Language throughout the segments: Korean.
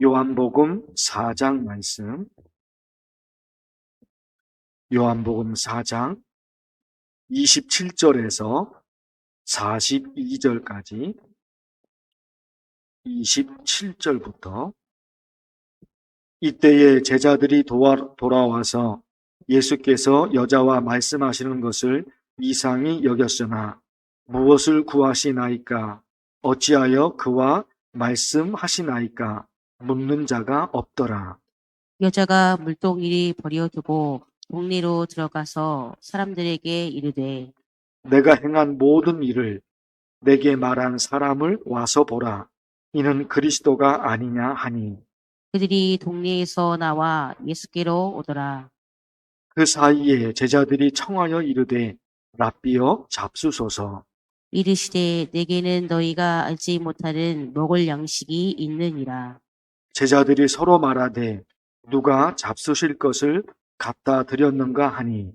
요한복음 4장 말씀. 요한복음 4장 27절에서 42절까지. 27절부터. 이때에 제자들이 도와- 돌아와서 예수께서 여자와 말씀하시는 것을 이상히 여겼으나 무엇을 구하시나이까? 어찌하여 그와 말씀하시나이까 묻는 자가 없더라. 여자가 물동이를 버려두고 동네로 들어가서 사람들에게 이르되 내가 행한 모든 일을 내게 말한 사람을 와서 보라. 이는 그리스도가 아니냐 하니 그들이 동네에서 나와 예수께로 오더라. 그 사이에 제자들이 청하여 이르되 랍비여 잡수소서 이르시되 내게는 너희가 알지 못하는 먹을 양식이 있느니라. 제자들이 서로 말하되 누가 잡수실 것을 갖다 드렸는가 하니?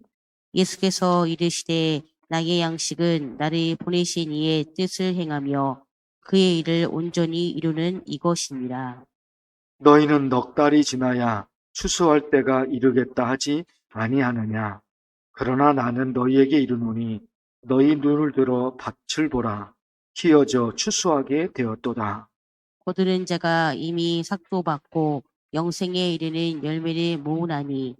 예수께서 이르시되 나의 양식은 나를 보내신 이의 뜻을 행하며 그의 일을 온전히 이루는 이것이니라. 너희는 넉 달이 지나야 추수할 때가 이르겠다 하지 아니하느냐? 그러나 나는 너희에게 이르노니 너희 눈을 들어 밭을 보라. 키어져 추수하게 되었도다 거두는 자가 이미 삭도 받고 영생에 이르는 열매를 모으나니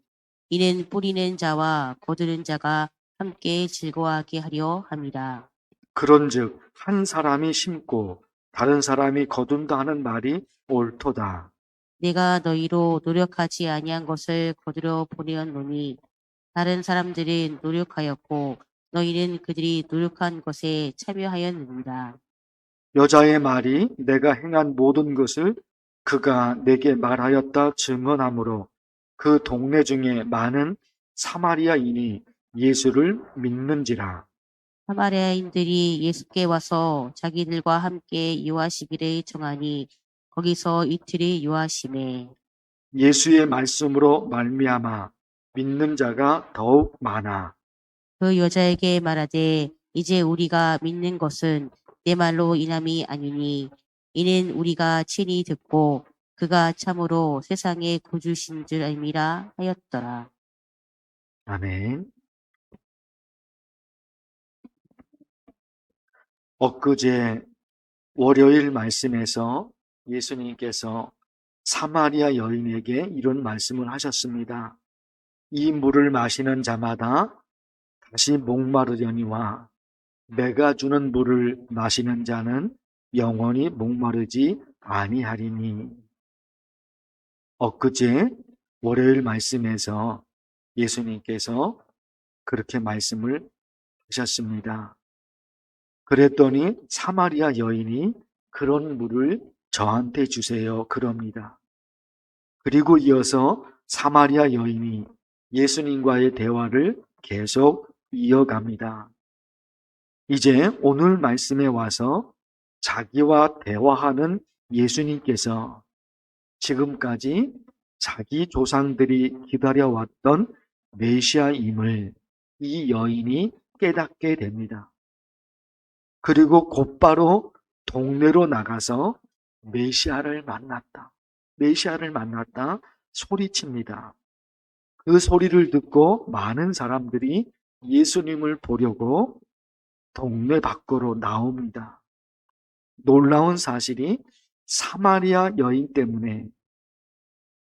이는 뿌리는 자와 거두는 자가 함께 즐거워하게 하려 함이라. 그런즉 한 사람이 심고 다른 사람이 거둔다 하는 말이 옳도다 내가 너희로 노력하지 아니한 것을 거두려 보내었노니 다른 사람들은 노력하였고 너희는 그들이 노력한 것에 참여하였느니라. 여자의 말이 내가 행한 모든 것을 그가 내게 말하였다 증언하므로 그 동네 중에 많은 사마리아인이 예수를 믿는지라. 사마리아인들이 예수께 와서 자기들과 함께 유하시기를 정하니 거기서 이틀을 유하심에 예수의 말씀으로 말미암아 믿는 자가 더욱 많아. 그 여자에게 말하되 이제 우리가 믿는 것은 내 말로 인함이 아니니 이는 우리가 친히 듣고 그가 참으로 세상의 구주신 줄 알미라 하였더라. 아멘. 엊그제 월요일 말씀에서 예수님께서 사마리아 여인에게 이런 말씀을 하셨습니다. 이 물을 마시는 자마다 다시 목마르려니와 내가 주는 물을 마시는 자는 영원히 목마르지 아니하리니. 엊그제 월요일 말씀에서 예수님께서 그렇게 말씀을 하셨습니다. 그랬더니 사마리아 여인이 그런 물을 저한테 주세요. 그럽니다. 그리고 이어서 사마리아 여인이 예수님과의 대화를 계속 이어갑니다. 이제 오늘 말씀에 와서 자기와 대화하는 예수님께서 지금까지 자기 조상들이 기다려왔던 메시아임을 이 여인이 깨닫게 됩니다. 그리고 곧바로 동네로 나가서 메시아를 만났다. 메시아를 만났다 소리칩니다. 그 소리를 듣고 많은 사람들이 예수님을 보려고 동네 밖으로 나옵니다. 놀라운 사실이 사마리아 여인 때문에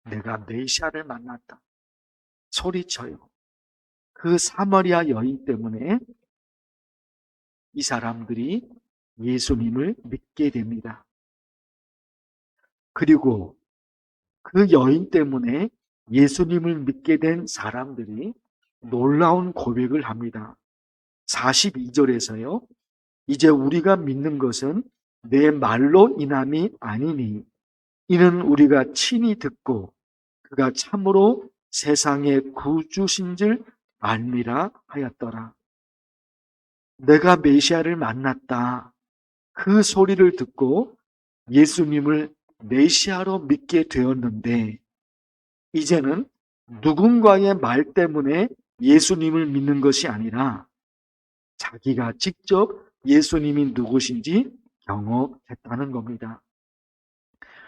내가 메시아를 만났다. 소리쳐요. 그 사마리아 여인 때문에 이 사람들이 예수님을 믿게 됩니다. 그리고 그 여인 때문에 예수님을 믿게 된 사람들이 놀라운 고백을 합니다. 42절에서요. 이제 우리가 믿는 것은 내 말로 인함이 아니니 이는 우리가 친히 듣고 그가 참으로 세상의 구주신 줄 알미라 하였더라. 내가 메시아를 만났다. 그 소리를 듣고 예수님을 메시아로 믿게 되었는데 이제는 누군가의 말 때문에 예수님을 믿는 것이 아니라 자기가 직접 예수님이 누구신지 경험했다는 겁니다.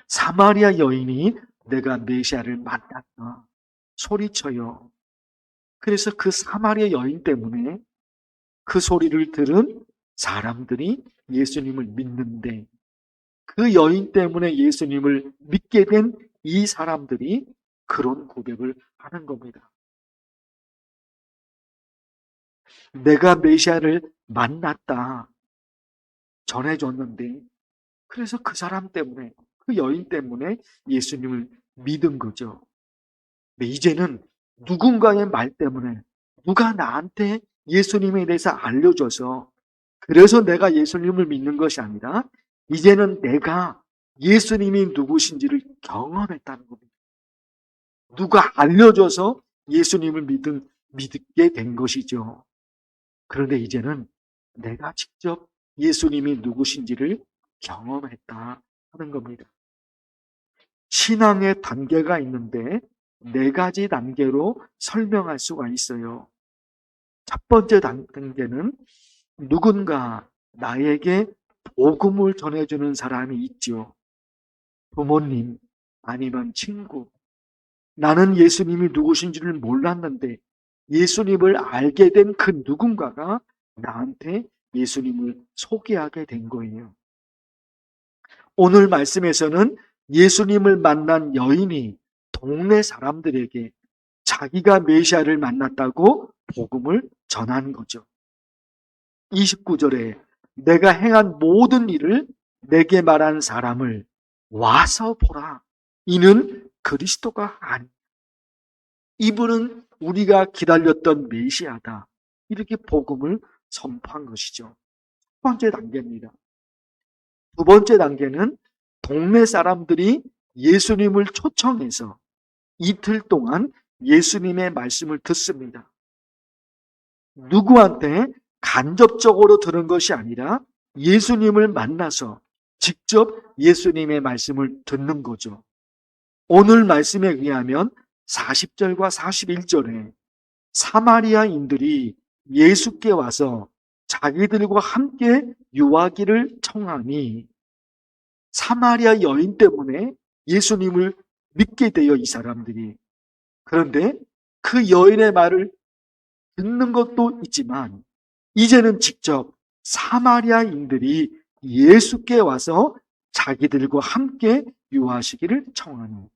사마리아 여인이 내가 메시아를 만났다. 소리쳐요. 그래서 그 사마리아 여인 때문에 그 소리를 들은 사람들이 예수님을 믿는데 그 여인 때문에 예수님을 믿게 된 이 사람들이 그런 고백을 하는 겁니다. 내가 메시아를 만났다. 전해줬는데, 그래서 그 사람 때문에, 그 여인 때문에 예수님을 믿은 거죠. 근데 이제는 누군가의 말 때문에, 누가 나한테 예수님에 대해서 알려줘서, 그래서 내가 예수님을 믿는 것이 아니라, 이제는 내가 예수님이 누구신지를 경험했다는 겁니다. 누가 알려줘서 예수님을 믿은, 믿게 된 것이죠. 그런데 이제는 내가 직접 예수님이 누구신지를 경험했다 하는 겁니다. 신앙의 단계가 있는데 네 가지 단계로 설명할 수가 있어요. 첫 번째 단- 단계는 누군가 나에게 복음을 전해주는 사람이 있죠. 부모님 아니면 친구. 나는 예수님이 누구신지를 몰랐는데 예수님을 알게 된 그 누군가가 나한테 예수님을 소개하게 된 거예요. 오늘 말씀에서는 예수님을 만난 여인이 동네 사람들에게 자기가 메시아를 만났다고 복음을 전한 거죠. 29절에 내가 행한 모든 일을 내게 말한 사람을 와서 보라. 이는 그리스도가 아니. 이분은 우리가 기다렸던 메시아다. 이렇게 복음을 선포한 것이죠. 첫 번째 단계입니다. 두 번째 단계는 동네 사람들이 예수님을 초청해서 이틀 동안 예수님의 말씀을 듣습니다. 누구한테 간접적으로 들은 것이 아니라 예수님을 만나서 직접 예수님의 말씀을 듣는 거죠. 오늘 말씀에 의하면 40절과 41절에 사마리아인들이 예수께 와서 자기들과 함께 유하기를 청하니 사마리아 여인 때문에 예수님을 믿게 되어 이 사람들이. 그런데 그 여인의 말을 듣는 것도 있지만 이제는 직접 사마리아인들이 예수께 와서 자기들과 함께 유하시기를 청하니.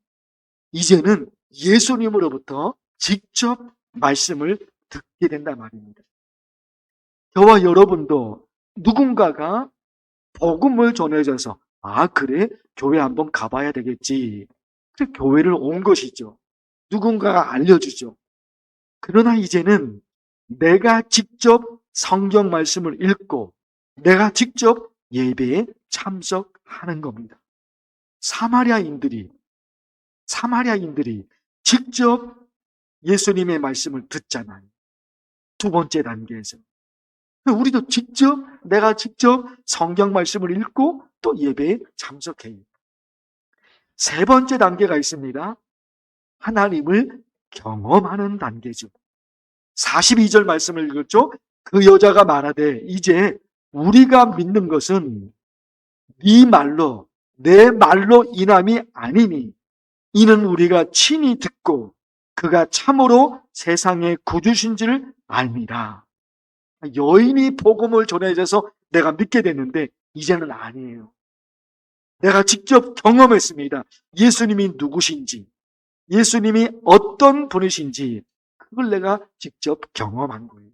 이제는 예수님으로부터 직접 말씀을 듣게 된단 말입니다. 저와 여러분도 누군가가 복음을 전해줘서 아 그래 교회 한번 가봐야 되겠지. 그래서 교회를 온 것이죠. 누군가가 알려주죠. 그러나 이제는 내가 직접 성경 말씀을 읽고 내가 직접 예배에 참석하는 겁니다. 사마리아인들이 사마리아인들이 직접 예수님의 말씀을 듣잖아요. 두 번째 단계에서. 우리도 직접, 내가 직접 성경 말씀을 읽고 또 예배에 참석해요. 세 번째 단계가 있습니다. 하나님을 경험하는 단계죠. 42절 말씀을 읽었죠? 그 여자가 말하되, 이제 우리가 믿는 것은 네 말로, 내 말로 인함이 아니니, 이는 우리가 친히 듣고 그가 참으로 세상의 구주신지를 압니다. 여인이 복음을 전해줘서 내가 믿게 됐는데 이제는 아니에요. 내가 직접 경험했습니다. 예수님이 누구신지, 예수님이 어떤 분이신지 그걸 내가 직접 경험한 거예요.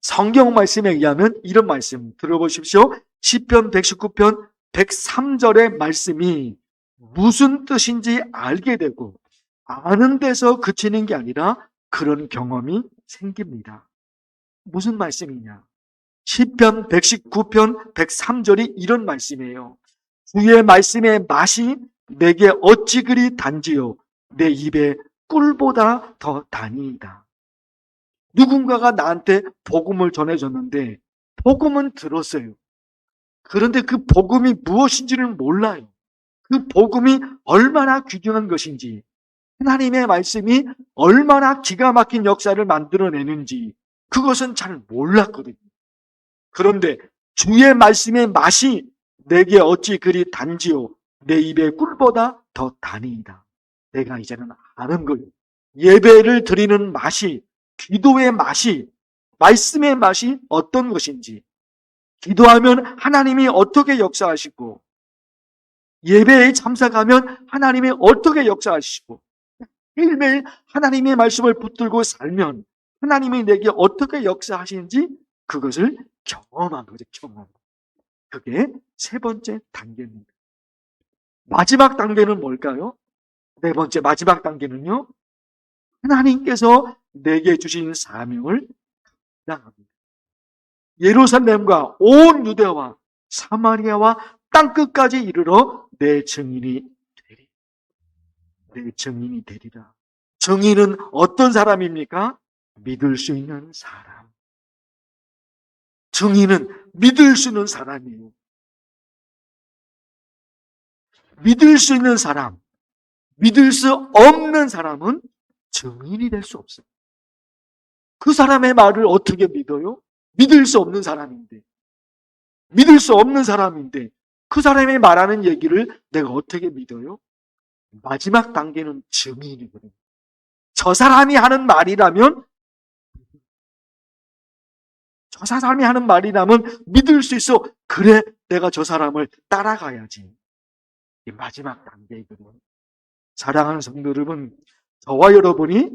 성경 말씀에 의하면 이런 말씀 들어보십시오. 시편 119편 103절의 말씀이 무슨 뜻인지 알게 되고 아는 데서 그치는 게 아니라 그런 경험이 생깁니다. 무슨 말씀이냐? 시편 119편 103절이 이런 말씀이에요. 주의 말씀의 맛이 내게 어찌 그리 단지요 내 입에 꿀보다 더 다니이다. 누군가가 나한테 복음을 전해줬는데 복음은 들었어요. 그런데 그 복음이 무엇인지는 몰라요. 그 복음이 얼마나 귀중한 것인지, 하나님의 말씀이 얼마나 기가 막힌 역사를 만들어내는지, 그것은 잘 몰랐거든요. 그런데 주의 말씀의 맛이 내게 어찌 그리 단지요, 내 입의 꿀보다 더 단이다. 내가 이제는 아는 거예요. 예배를 드리는 맛이, 기도의 맛이, 말씀의 맛이 어떤 것인지, 기도하면 하나님이 어떻게 역사하시고, 예배에 참석하면 하나님이 어떻게 역사하시고, 매일매일 하나님의 말씀을 붙들고 살면 하나님이 내게 어떻게 역사하시는지 그것을 경험한 거죠, 경험. 그게 세 번째 단계입니다. 마지막 단계는 뭘까요? 네 번째 마지막 단계는요. 하나님께서 내게 주신 사명을 감당합니다. 예루살렘과 온 유대와 사마리아와 땅끝까지 이르러 내 증인이 되리. 내 증인이 되리라. 증인은 어떤 사람입니까? 믿을 수 있는 사람. 증인은 믿을 수 있는 사람이에요. 믿을 수 있는 사람, 믿을 수 없는 사람은 증인이 될 수 없어요. 그 사람의 말을 어떻게 믿어요? 믿을 수 없는 사람인데. 믿을 수 없는 사람인데 그 사람이 말하는 얘기를 내가 어떻게 믿어요? 마지막 단계는 증인이거든요. 저 사람이 하는 말이라면 저 사람이 하는 말이라면 믿을 수 있어. 그래, 내가 저 사람을 따라가야지. 이 마지막 단계이거든요. 사랑하는 성도 여러분, 저와 여러분이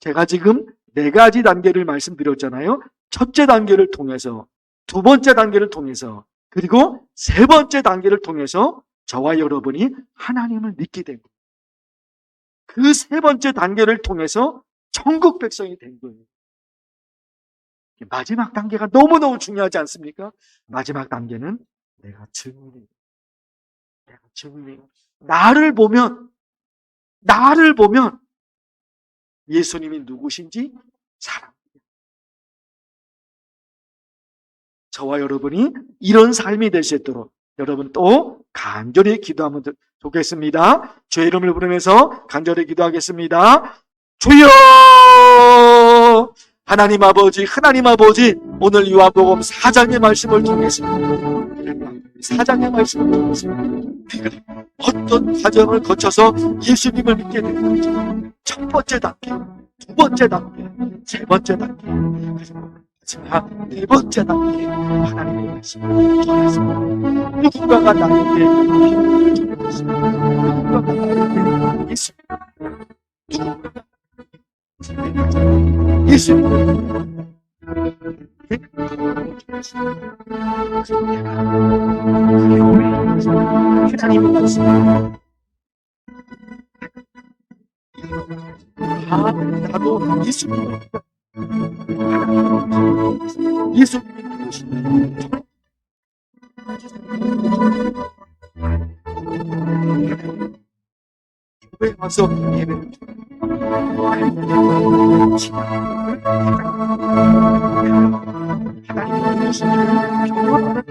제가 지금 네 가지 단계를 말씀드렸잖아요. 첫째 단계를 통해서, 두 번째 단계를 통해서, 그리고 세 번째 단계를 통해서 저와 여러분이 하나님을 믿게 된 거예요. 그 세 번째 단계를 통해서 천국 백성이 된 거예요. 마지막 단계가 너무너무 중요하지 않습니까? 마지막 단계는 내가 증인이 내가 증인이 나를 보면 나를 보면 예수님이 누구신지 사람 저와 여러분이 이런 삶이 될 수 있도록 여러분 또 간절히 기도하면 좋겠습니다. 주의 이름을 부르면서 간절히 기도하겠습니다. 주여! 하나님 아버지, 하나님 아버지, 오늘 요한복음 4장의 말씀을 통해서, 4장의 말씀을 통해서, 어떤 과정을 거쳐서 예수님을 믿게 되는지, 첫 번째 단계, 두 번째 단계, 세 번째 단계, 마지막 네 번째 단계, 하나님의 말씀을 전해서, 누군가가 나에게 전했습니다. 누군가가 나에게 예수님, 누군가가 예수님 하나님의 말씀 아 나도 예 Isso. Thank you.